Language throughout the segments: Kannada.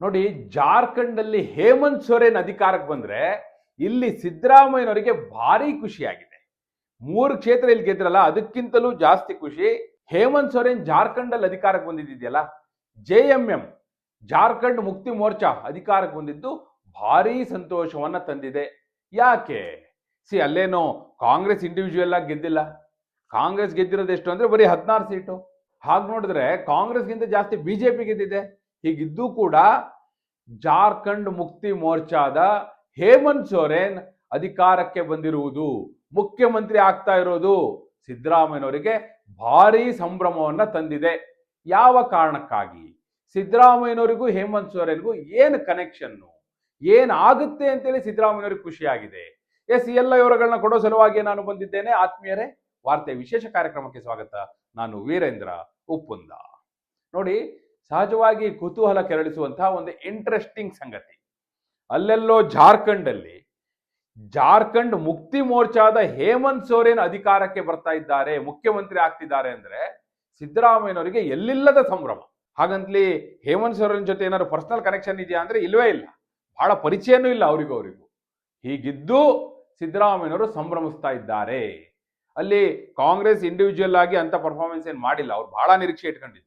ನೋಡಿ, ಜಾರ್ಖಂಡಲ್ಲಿ ಹೇಮಂತ್ ಸೊರೇನ್ ಅಧಿಕಾರಕ್ಕೆ ಬಂದ್ರೆ ಇಲ್ಲಿ ಸಿದ್ದರಾಮಯ್ಯನವರಿಗೆ ಭಾರಿ ಖುಷಿಯಾಗಿದೆ. ಮೂರು ಕ್ಷೇತ್ರ ಇಲ್ಲಿ ಗೆದ್ರಲ್ಲ, ಅದಕ್ಕಿಂತಲೂ ಜಾಸ್ತಿ ಖುಷಿ. ಹೇಮಂತ್ ಸೊರೇನ್ ಜಾರ್ಖಂಡಲ್ಲಿ ಅಧಿಕಾರಕ್ಕೆ ಬಂದಿದ್ದಿದೆಯಲ್ಲ? J M M, Jharkhand Mukti Morcha ಅಧಿಕಾರಕ್ಕೆ ಬಂದಿದ್ದು ಭಾರಿ ಸಂತೋಷವನ್ನ ತಂದಿದೆ. ಯಾಕೆ? ಸಿ, ಅಲ್ಲೇನೋ ಕಾಂಗ್ರೆಸ್ ಇಂಡಿವಿಜುವಲ್ ಆಗಿ ಗೆದ್ದಿಲ್ಲ. ಕಾಂಗ್ರೆಸ್ ಗೆದ್ದಿರೋದು ಎಷ್ಟು ಅಂದ್ರೆ ಬರೀ ಹದಿನಾರು ಸೀಟು. ಹಾಗೆ ನೋಡಿದ್ರೆ ಕಾಂಗ್ರೆಸ್ಗಿಂತ ಜಾಸ್ತಿ ಬಿಜೆಪಿ ಗೆದ್ದಿದೆ. ಹೀಗಿದ್ದು ಕೂಡ ಜಾರ್ಖಂಡ್ ಮುಕ್ತಿ ಮೋರ್ಚಾದ ಹೇಮಂತ್ ಸೊರೇನ್ ಅಧಿಕಾರಕ್ಕೆ ಬಂದಿರುವುದು, ಮುಖ್ಯಮಂತ್ರಿ ಆಗ್ತಾ ಇರೋದು ಸಿದ್ದರಾಮಯ್ಯನವರಿಗೆ ಭಾರಿ ಸಂಭ್ರಮವನ್ನ ತಂದಿದೆ. ಯಾವ ಕಾರಣಕ್ಕಾಗಿ? ಸಿದ್ದರಾಮಯ್ಯನವರಿಗೂ, ಹೇಮಂತ್ ಸೊರೇನ್ಗೂ ಏನು ಕನೆಕ್ಷನ್ನು ಏನಾಗುತ್ತೆ ಅಂತೇಳಿ ಸಿದ್ದರಾಮಯ್ಯನವರಿಗೆ ಖುಷಿಯಾಗಿದೆ. ಎಸ್ ಎಲ್ಲ ವಿವರಗಳನ್ನ ಕೊಡೋ ಸಲುವಾಗಿ ನಾನು ಬಂದಿದ್ದೇನೆ. ಆತ್ಮೀಯರೇ, ವಾರ್ತೆ ವಿಶೇಷ ಕಾರ್ಯಕ್ರಮಕ್ಕೆ ಸ್ವಾಗತ. ನಾನು ವೀರೇಂದ್ರ ಉಪ್ಪುಂದ. ನೋಡಿ ಸಹಜವಾಗಿ ಕುತೂಹಲ ಕೆರಳಿಸುವಂತಹ ಒಂದು ಇಂಟ್ರೆಸ್ಟಿಂಗ್ ಸಂಗತಿ. ಅಲ್ಲೆಲ್ಲೋ ಜಾರ್ಖಂಡಲ್ಲಿ ಜಾರ್ಖಂಡ್ ಮುಕ್ತಿ ಮೋರ್ಚಾದ ಹೇಮಂತ್ ಸೋರೇನ್ ಅಧಿಕಾರಕ್ಕೆ ಬರ್ತಾ ಇದ್ದಾರೆ, ಮುಖ್ಯಮಂತ್ರಿ ಆಗ್ತಿದ್ದಾರೆ ಅಂದ್ರೆ ಸಿದ್ದರಾಮಯ್ಯನವರಿಗೆ ಎಲ್ಲಿಲ್ಲದ ಸಂಭ್ರಮ. ಹಾಗಂತಲಿ ಹೇಮಂತ್ ಸೋರೇನ್ ಜೊತೆ ಏನಾದ್ರು ಪರ್ಸನಲ್ ಕನೆಕ್ಷನ್ ಇದೆಯಾ ಅಂದ್ರೆ ಇಲ್ವೇ ಇಲ್ಲ. ಬಹಳ ಪರಿಚಯನೂ ಇಲ್ಲ ಅವರಿಗೂ ಅವರಿಗೂ. ಹೀಗಿದ್ದು ಸಿದ್ದರಾಮಯ್ಯನವರು ಸಂಭ್ರಮಿಸ್ತಾ ಇದ್ದಾರೆ. ಅಲ್ಲಿ ಕಾಂಗ್ರೆಸ್ ಇಂಡಿವಿಜುವಲ್ ಆಗಿ ಅಂತ ಪರ್ಫಾರ್ಮೆನ್ಸ್ ಏನು ಮಾಡಿಲ್ಲ. ಅವ್ರು ಬಹಳ ನಿರೀಕ್ಷೆ ಇಟ್ಕೊಂಡಿದ್ರು.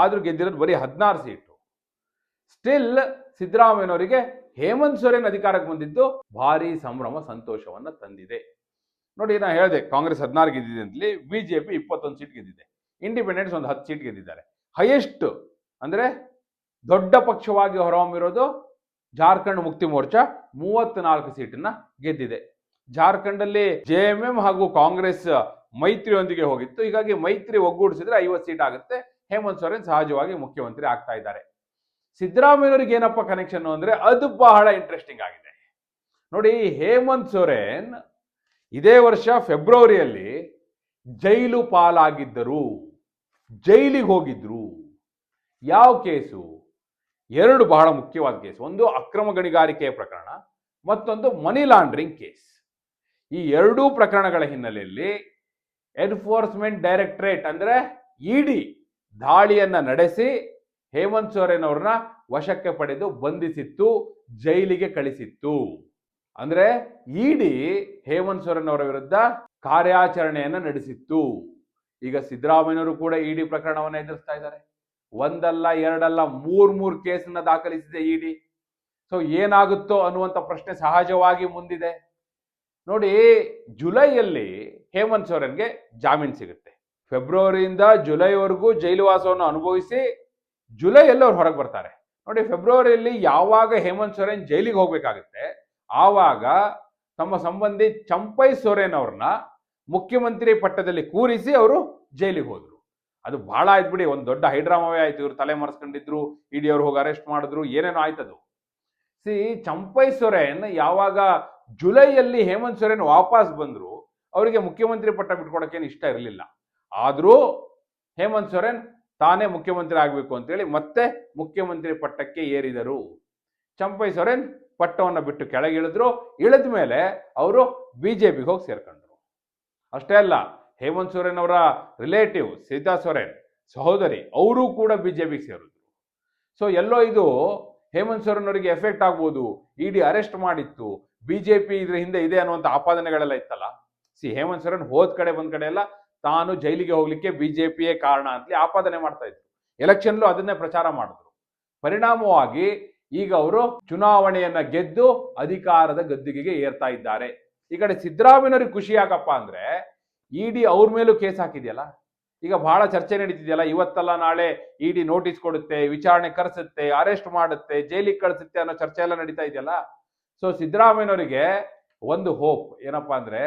ಆದ್ರೂ ಗೆದ್ದಿರೋದು ಬರೀ ಹದಿನಾರು ಸೀಟು. ಸ್ಟಿಲ್ ಸಿದ್ದರಾಮಯ್ಯನವರಿಗೆ ಹೇಮಂತ್ ಸೊರೇನ್ ಅಧಿಕಾರಕ್ಕೆ ಬಂದಿದ್ದು ಭಾರಿ ಸಂಭ್ರಮ, ಸಂತೋಷವನ್ನ ತಂದಿದೆ. ನೋಡಿ, ನಾ ಹೇಳಿದೆ, ಕಾಂಗ್ರೆಸ್ ಹದಿನಾರು ಗೆದ್ದಿದೆ ಅಂತಲಿ ಬಿಜೆಪಿ ಇಪ್ಪತ್ತೊಂದು ಸೀಟ್ ಗೆದ್ದಿದೆ. ಇಂಡಿಪೆಂಡೆನ್ಸ್ ಒಂದು ಹತ್ತು ಸೀಟ್ ಗೆದ್ದಿದ್ದಾರೆ. ಹೈಯೆಸ್ಟ್ ಅಂದ್ರೆ ದೊಡ್ಡ ಪಕ್ಷವಾಗಿ ಹೊರಹೊಮ್ಮಿರೋದು ಜಾರ್ಖಂಡ್ ಮುಕ್ತಿ ಮೋರ್ಚಾ ಮೂವತ್ನಾಲ್ಕು ಸೀಟನ್ನ ಗೆದ್ದಿದೆ. ಜಾರ್ಖಂಡಲ್ಲಿ ಜೆ ಎಂ ಎಂ ಹಾಗೂ ಕಾಂಗ್ರೆಸ್ ಮೈತ್ರಿಯೊಂದಿಗೆ ಹೋಗಿತ್ತು. ಹೀಗಾಗಿ ಮೈತ್ರಿ ಒಗ್ಗೂಡಿಸಿದ್ರೆ ಐವತ್ತು ಸೀಟ್ ಆಗುತ್ತೆ. ಹೇಮಂತ್ ಸೊರೇನ್ ಸಹಜವಾಗಿ ಮುಖ್ಯಮಂತ್ರಿ ಆಗ್ತಾ ಇದ್ದಾರೆ. ಸಿದ್ದರಾಮಯ್ಯವರಿಗೆ ಏನಪ್ಪ ಕನೆಕ್ಷನ್ ಅಂದ್ರೆ ಅದು ಬಹಳ ಇಂಟ್ರೆಸ್ಟಿಂಗ್ ಆಗಿದೆ. ನೋಡಿ, ಹೇಮಂತ್ ಸೊರೇನ್ ಇದೇ ವರ್ಷ ಫೆಬ್ರವರಿಯಲ್ಲಿ ಜೈಲು ಪಾಲಾಗಿದ್ದರು. ಜೈಲಿಗೆ ಹೋಗಿದ್ರು. ಯಾವ ಕೇಸು? ಎರಡು ಬಹಳ ಮುಖ್ಯವಾದ ಕೇಸ್. ಒಂದು ಅಕ್ರಮ ಗಣಿಗಾರಿಕೆಯ ಪ್ರಕರಣ, ಮತ್ತೊಂದು ಮನಿ ಲಾಂಡ್ರಿಂಗ್ ಕೇಸ್. ಈ ಎರಡೂ ಪ್ರಕರಣಗಳ ಹಿನ್ನೆಲೆಯಲ್ಲಿ ಎನ್ಫೋರ್ಸ್ಮೆಂಟ್ ಡೈರೆಕ್ಟರೇಟ್ ಅಂದ್ರೆ ಇಡಿ ದಾಳಿಯನ್ನ ನಡೆಸಿ ಹೇಮಂತ್ ಸೊರೇನ್ ಅವ್ರನ್ನ ವಶಕ್ಕೆ ಪಡೆದು ಬಂಧಿಸಿತ್ತು, ಜೈಲಿಗೆ ಕಳಿಸಿತ್ತು. ಅಂದ್ರೆ ಇಡಿ ಹೇಮಂತ್ ಸೊರೇನ್ ಅವರ ವಿರುದ್ಧ ಕಾರ್ಯಾಚರಣೆಯನ್ನು ನಡೆಸಿತ್ತು. ಈಗ ಸಿದ್ದರಾಮಯ್ಯನವರು ಕೂಡ ಇಡಿ ಪ್ರಕರಣವನ್ನು ಎದುರಿಸ್ತಾ ಇದ್ದಾರೆ. ಒಂದಲ್ಲ, ಎರಡಲ್ಲ, ಮೂರ್ ಮೂರ್ ಕೇಸನ್ನ ದಾಖಲಿಸಿದೆ ಇಡಿ. ಸೊ ಏನಾಗುತ್ತೋ ಅನ್ನುವಂಥ ಪ್ರಶ್ನೆ ಸಹಜವಾಗಿ ಮುಂದಿದೆ. ನೋಡಿ, ಜುಲೈಯಲ್ಲಿ ಹೇಮಂತ್ ಸೊರೇನ್ಗೆ ಜಾಮೀನು ಸಿಗುತ್ತೆ. ಫೆಬ್ರವರಿಯಿಂದ ಜುಲೈವರೆಗೂ ಜೈಲುವಾಸವನ್ನು ಅನುಭವಿಸಿ ಜುಲೈಯಲ್ಲಿ ಅವ್ರು ಹೊರಗೆ ಬರ್ತಾರೆ. ನೋಡಿ, ಫೆಬ್ರವರಿಯಲ್ಲಿ ಯಾವಾಗ ಹೇಮಂತ್ ಸೊರೇನ್ ಜೈಲಿಗೆ ಹೋಗ್ಬೇಕಾಗುತ್ತೆ, ಆವಾಗ ತಮ್ಮ ಸಂಬಂಧಿ ಚಂಪೈ ಸೊರೇನ್ ಅವ್ರನ್ನ ಮುಖ್ಯಮಂತ್ರಿ ಪಟ್ಟದಲ್ಲಿ ಕೂರಿಸಿ ಅವರು ಜೈಲಿಗೆ ಹೋದ್ರು. ಅದು ಬಹಳ ಆಯ್ತು ಬಿಡಿ, ಒಂದು ದೊಡ್ಡ ಹೈಡ್ರಾಮವೇ ಆಯ್ತು, ಇವ್ರು ತಲೆ ಮರೆಸ್ಕೊಂಡಿದ್ರು ಇಡಿ ಅವ್ರು ಹೋಗಿ ಅರೆಸ್ಟ್ ಮಾಡಿದ್ರು, ಏನೇನೋ ಆಯ್ತದು. ಸಿ, ಚಂಪೈ ಸೊರೇನ್ ಯಾವಾಗ ಜುಲೈಯಲ್ಲಿ ಹೇಮಂತ್ ಸೊರೇನ್ ವಾಪಸ್ ಬಂದ್ರು, ಅವರಿಗೆ ಮುಖ್ಯಮಂತ್ರಿ ಪಟ್ಟ ಬಿಟ್ಕೊಡಕ್ಕೇನು ಇಷ್ಟ ಇರಲಿಲ್ಲ. ಆದರೂ ಹೇಮಂತ್ ಸೊರೇನ್ ತಾನೇ ಮುಖ್ಯಮಂತ್ರಿ ಆಗಬೇಕು ಅಂತೇಳಿ ಮತ್ತೆ ಮುಖ್ಯಮಂತ್ರಿ ಪಟ್ಟಕ್ಕೆ ಏರಿದರು. ಚಂಪೈ ಸೊರೇನ್ ಪಟ್ಟವನ್ನು ಬಿಟ್ಟು ಕೆಳಗಿಳಿದ್ರು ಇಳಿದ ಮೇಲೆ ಅವರು ಬಿ ಜೆ ಪಿಗೆ ಹೋಗಿ ಸೇರ್ಕೊಂಡ್ರು. ಅಷ್ಟೇ ಅಲ್ಲ, ಹೇಮಂತ್ ಸೊರೇನ್ ಅವರ ರಿಲೇಟಿವ್ ಸೀತಾ ಸೊರೇನ್ ಸಹೋದರಿ, ಅವರೂ ಕೂಡ ಬಿ ಜೆ ಪಿಗೆ ಸೇರಿದ್ರು. ಸೊ ಎಲ್ಲೋ ಇದು ಹೇಮಂತ್ ಸೊರೇನ್ ಅವರಿಗೆ ಎಫೆಕ್ಟ್ ಆಗ್ಬೋದು, ಇಡಿ ಅರೆಸ್ಟ್ ಮಾಡಿತ್ತು ಬಿ ಜೆ ಪಿ ಇದ್ರ ಹಿಂದೆ ಇದೆ ಅನ್ನುವಂಥ ಆಪಾದನೆಗಳೆಲ್ಲ ಇತ್ತಲ್ಲ? ಸಿ ಹೇಮಂತ್ ಸೊರೇನ್ ಹೋದ್ ಕಡೆ ಬಂದ ಕಡೆ ಎಲ್ಲ ತಾನು ಜೈಲಿಗೆ ಹೋಗ್ಲಿಕ್ಕೆ ಬಿಜೆಪಿಯೇ ಕಾರಣ ಅಂತಲೇ ಆಪಾದನೆ ಮಾಡ್ತಾ ಇದ್ರು. ಎಲೆಕ್ಷನ್ಲು ಅದನ್ನೇ ಪ್ರಚಾರ ಮಾಡಿದ್ರು. ಪರಿಣಾಮವಾಗಿ ಈಗ ಅವರು ಚುನಾವಣೆಯನ್ನ ಗೆದ್ದು ಅಧಿಕಾರದ ಗದ್ದುಗೆಗೆ ಏರ್ತಾ ಇದ್ದಾರೆ. ಈ ಕಡೆ ಸಿದ್ದರಾಮಯ್ಯನವ್ರಿಗೆ ಖುಷಿ ಯಾಕಪ್ಪ ಅಂದ್ರೆ ಇಡಿ ಅವ್ರ ಮೇಲೂ ಕೇಸ್ ಹಾಕಿದೆಯಲ್ಲ? ಈಗ ಬಹಳ ಚರ್ಚೆ ನಡೀತಿದೆಯಲ್ಲ, ಇವತ್ತಲ್ಲ ನಾಳೆ ಇಡಿ ನೋಟಿಸ್ ಕೊಡುತ್ತೆ, ವಿಚಾರಣೆ ಕರೆಸುತ್ತೆ, ಅರೆಸ್ಟ್ ಮಾಡುತ್ತೆ, ಜೈಲಿಗೆ ಕಳಿಸುತ್ತೆ ಅನ್ನೋ ಚರ್ಚೆ ಎಲ್ಲ ನಡೀತಾ ಇದೆಯಲ್ಲ? ಸೊ ಸಿದ್ದರಾಮಯ್ಯನವರಿಗೆ ಒಂದು ಹೋಪ್ ಏನಪ್ಪಾ ಅಂದ್ರೆ,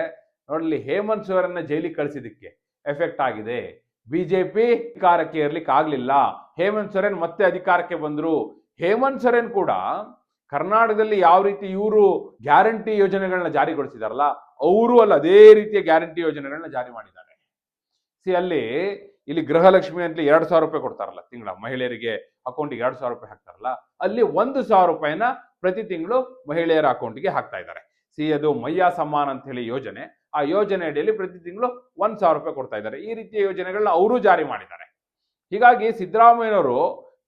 ನೋಡ್ಲಿ ಹೇಮಂತ್ ಸೋರನ್ನ ಜೈಲಿಗೆ ಕಳಿಸಿದಕ್ಕೆ ಎಫೆಕ್ಟ್ ಆಗಿದೆ. ಬಿಜೆಪಿ ಅಧಿಕಾರಕ್ಕೆ ಇರ್ಲಿಕ್ಕೆ ಆಗ್ಲಿಲ್ಲ. ಹೇಮಂತ್ ಸೊರೇನ್ ಮತ್ತೆ ಅಧಿಕಾರಕ್ಕೆ ಬಂದ್ರು. ಹೇಮಂತ್ ಸೊರೇನ್ ಕೂಡ ಕರ್ನಾಟಕದಲ್ಲಿ ಯಾವ ರೀತಿ ಇವರು ಗ್ಯಾರಂಟಿ ಯೋಜನೆಗಳನ್ನ ಜಾರಿಗೊಳಿಸಿದಾರಲ್ಲ, ಅವರು ಅಲ್ಲ ಅದೇ ರೀತಿಯ ಗ್ಯಾರಂಟಿ ಯೋಜನೆಗಳನ್ನ ಜಾರಿ ಮಾಡಿದ್ದಾರೆ. ಸಿ, ಅಲ್ಲಿ ಇಲ್ಲಿ ಗೃಹಲಕ್ಷ್ಮಿ ಅಂತ ಎರಡು ಸಾವಿರ ರೂಪಾಯಿ ಕೊಡ್ತಾರಲ್ಲ ತಿಂಗಳ ಮಹಿಳೆಯರಿಗೆ ಅಕೌಂಟಿಗೆ ಎರಡು ಸಾವಿರ ರೂಪಾಯಿ ಹಾಕ್ತಾರಲ್ಲ, ಅಲ್ಲಿ ಒಂದು ಸಾವಿರ ರೂಪಾಯಿನ ಪ್ರತಿ ತಿಂಗಳು ಮಹಿಳೆಯರ ಅಕೌಂಟ್ಗೆ ಹಾಕ್ತಾ ಇದ್ದಾರೆ. ಸಿ, ಅದು ಮಯ್ಯ ಸಮ್ಮಾನ್ ಅಂತ ಹೇಳಿ ಯೋಜನೆ. ಆ ಯೋಜನೆ ಅಡಿಯಲ್ಲಿ ಪ್ರತಿ ತಿಂಗಳು ಒಂದ್ ಸಾವಿರ ರೂಪಾಯಿ ಕೊಡ್ತಾ ಇದ್ದಾರೆ. ಈ ರೀತಿಯ ಯೋಜನೆಗಳನ್ನ ಅವರು ಜಾರಿ ಮಾಡಿದ್ದಾರೆ. ಹೀಗಾಗಿ ಸಿದ್ದರಾಮಯ್ಯನವರು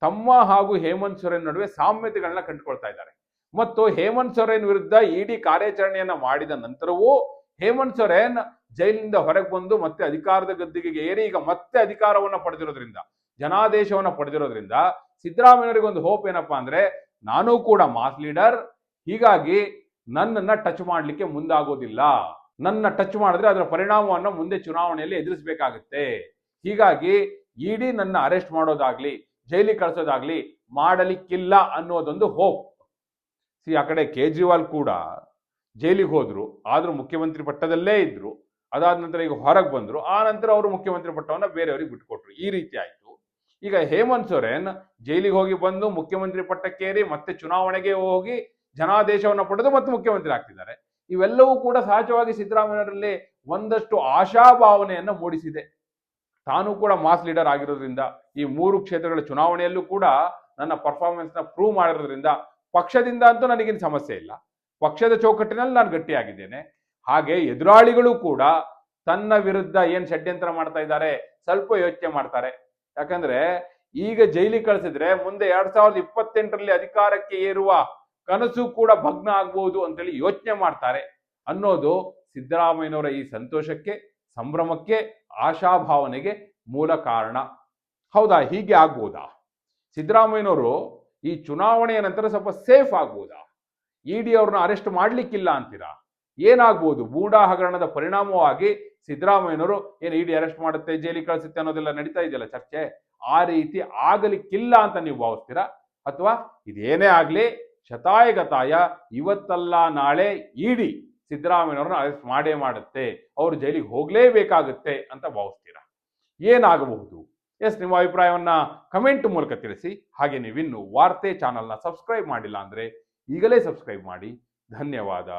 ತಮ್ಮ ಹಾಗೂ ಹೇಮಂತ್ ಸೊರೇನ್ ನಡುವೆ ಸಾಮ್ಯತೆಗಳನ್ನ ಕಂಡುಕೊಳ್ತಾ ಇದ್ದಾರೆ. ಮತ್ತು ಹೇಮಂತ್ ಸೊರೇನ್ ವಿರುದ್ಧ ಇಡಿ ಕಾರ್ಯಾಚರಣೆಯನ್ನ ಮಾಡಿದ ನಂತರವೂ ಹೇಮಂತ್ ಸೊರೇನ್ ಜೈಲಿನಿಂದ ಹೊರಗೆ ಬಂದು ಮತ್ತೆ ಅಧಿಕಾರದ ಗದ್ದಿಗೆ ಏರಿ ಈಗ ಮತ್ತೆ ಅಧಿಕಾರವನ್ನ ಪಡೆದಿರೋದ್ರಿಂದ, ಜನಾದೇಶವನ್ನ ಪಡೆದಿರೋದ್ರಿಂದ ಸಿದ್ದರಾಮಯ್ಯನವರಿಗೆ ಒಂದು ಹೋಪ್ ಏನಪ್ಪಾ ಅಂದ್ರೆ ನಾನು ಕೂಡ ಮಾಸ್ ಲೀಡರ್ ಹೀಗಾಗಿ ನನ್ನನ್ನ ಟಚ್ ಮಾಡ್ಲಿಕ್ಕೆ ಮುಂದಾಗೋದಿಲ್ಲ. ನನ್ನ ಟಚ್ ಮಾಡಿದ್ರೆ ಅದರ ಪರಿಣಾಮವನ್ನು ಮುಂದೆ ಚುನಾವಣೆಯಲ್ಲಿ ಎದುರಿಸಬೇಕಾಗುತ್ತೆ. ಹೀಗಾಗಿ ಇಡಿ ನನ್ನ ಅರೆಸ್ಟ್ ಮಾಡೋದಾಗ್ಲಿ, ಜೈಲಿಗೆ ಕಳಿಸೋದಾಗ್ಲಿ ಮಾಡಲಿಕ್ಕಿಲ್ಲ ಅನ್ನೋದೊಂದು ಹೋಪ್ ಸಿ ಆ ಕಡೆ ಕೇಜ್ರಿವಾಲ್ ಕೂಡ ಜೈಲಿಗೆ ಹೋದ್ರು, ಆದ್ರೂ ಮುಖ್ಯಮಂತ್ರಿ ಪಟ್ಟದಲ್ಲೇ ಇದ್ರು. ಅದಾದ ನಂತರ ಈಗ ಹೊರಗೆ ಬಂದ್ರು, ಆ ನಂತರ ಅವರು ಮುಖ್ಯಮಂತ್ರಿ ಪಟ್ಟವನ್ನು ಬೇರೆಯವರಿಗೆ ಬಿಟ್ಕೊಟ್ರು. ಈ ರೀತಿ ಆಯ್ತು. ಈಗ ಹೇಮಂತ್ ಸೊರೇನ್ ಜೈಲಿಗೆ ಹೋಗಿ ಬಂದು ಮುಖ್ಯಮಂತ್ರಿ ಪಟ್ಟಕ್ಕೇರಿ ಮತ್ತೆ ಚುನಾವಣೆಗೆ ಹೋಗಿ ಜನಾದೇಶವನ್ನು ಪಡೆದು ಮತ್ತೆ ಮುಖ್ಯಮಂತ್ರಿ ಆಗ್ತಿದ್ದಾರೆ. ಇವೆಲ್ಲವೂ ಕೂಡ ಸಹಜವಾಗಿ ಸಿದ್ದರಾಮಯ್ಯರಲ್ಲಿ ಒಂದಷ್ಟು ಆಶಾಭಾವನೆಯನ್ನು ಮೂಡಿಸಿದೆ. ತಾನು ಕೂಡ ಮಾಸ್ ಲೀಡರ್ ಆಗಿರೋದ್ರಿಂದ, ಈ ಮೂರು ಕ್ಷೇತ್ರಗಳ ಚುನಾವಣೆಯಲ್ಲೂ ಕೂಡ ನನ್ನ ಪರ್ಫಾರ್ಮೆನ್ಸ್ನ ಪ್ರೂವ್ ಮಾಡಿರೋದ್ರಿಂದ ಪಕ್ಷದಿಂದ ಅಂತೂ ನನಗೇನು ಸಮಸ್ಯೆ ಇಲ್ಲ. ಪಕ್ಷದ ಚೌಕಟ್ಟಿನಲ್ಲಿ ನಾನು ಗಟ್ಟಿಯಾಗಿದ್ದೇನೆ. ಹಾಗೆ ಎದುರಾಳಿಗಳು ಕೂಡ ತನ್ನ ವಿರುದ್ಧ ಏನ್ ಷಡ್ಯಂತ್ರ ಮಾಡ್ತಾ ಇದ್ದಾರೆ ಸ್ವಲ್ಪ ಯೋಚನೆ ಮಾಡ್ತಾರೆ. ಯಾಕಂದ್ರೆ ಈಗ ಜೈಲಿಗೆ ಕಳಿಸಿದ್ರೆ ಮುಂದೆ ಎರಡ್ ಸಾವಿರದ ಇಪ್ಪತ್ತೆಂಟರಲ್ಲಿ ಅಧಿಕಾರಕ್ಕೆ ಏರುವ ಕನಸು ಕೂಡ ಭಗ್ನ ಆಗ್ಬೋದು ಅಂತೇಳಿ ಯೋಚನೆ ಮಾಡ್ತಾರೆ. ಅನ್ನೋದು ಸಿದ್ದರಾಮಯ್ಯನವರ ಈ ಸಂತೋಷಕ್ಕೆ, ಸಂಭ್ರಮಕ್ಕೆ, ಆಶಾಭಾವನೆಗೆ ಮೂಲ ಕಾರಣ. ಹೌದಾ? ಹೀಗೆ ಆಗ್ಬೋದಾ? ಸಿದ್ದರಾಮಯ್ಯನವರು ಈ ಚುನಾವಣೆಯ ನಂತರ ಸ್ವಲ್ಪ ಸೇಫ್ ಆಗ್ಬೋದಾ? ಇಡಿ ಅವ್ರನ್ನ ಅರೆಸ್ಟ್ ಮಾಡ್ಲಿಕ್ಕಿಲ್ಲ ಅಂತೀರಾ? ಏನಾಗ್ಬೋದು? ಬೂಡಾ ಹಗರಣದ ಪರಿಣಾಮವಾಗಿ ಸಿದ್ದರಾಮಯ್ಯನವರು ಏನು ಇಡಿ ಅರೆಸ್ಟ್ ಮಾಡುತ್ತೆ, ಜೈಲಿಗೆ ಕಳಿಸುತ್ತೆ ಅನ್ನೋದೆಲ್ಲ ನಡೀತಾ ಇದೆಯಲ್ಲ ಚರ್ಚೆ? ಆ ರೀತಿ ಆಗಲಿಕ್ಕಿಲ್ಲ ಅಂತ ನೀವು ಭಾವಿಸ್ತೀರಾ? ಅಥವಾ ಇದೇನೇ ಆಗ್ಲಿ ಶತಾಯಗತಾಯ ಇವತ್ತಲ್ಲ, ನಾಳೆ ಇಡಿ ಸಿದ್ದರಾಮಯ್ಯವ್ರನ್ನ ಅರೆಸ್ಟ್ ಮಾಡೇ ಮಾಡುತ್ತೆ, ಅವರು ಜೈಲಿಗೆ ಹೋಗಲೇಬೇಕಾಗುತ್ತೆ ಅಂತ ಭಾವಿಸ್ತೀರಾ? ಏನಾಗಬಹುದು? ಎಸ್, ನಿಮ್ಮ ಅಭಿಪ್ರಾಯವನ್ನ ಕಮೆಂಟ್ ಮೂಲಕ ತಿಳಿಸಿ. ಹಾಗೆ ನೀವಿನ್ನು ವಾರ್ತೆ ಚಾನಲ್ನ ಸಬ್ಸ್ಕ್ರೈಬ್ ಮಾಡಿಲ್ಲ ಅಂದ್ರೆ ಈಗಲೇ ಸಬ್ಸ್ಕ್ರೈಬ್ ಮಾಡಿ. ಧನ್ಯವಾದ.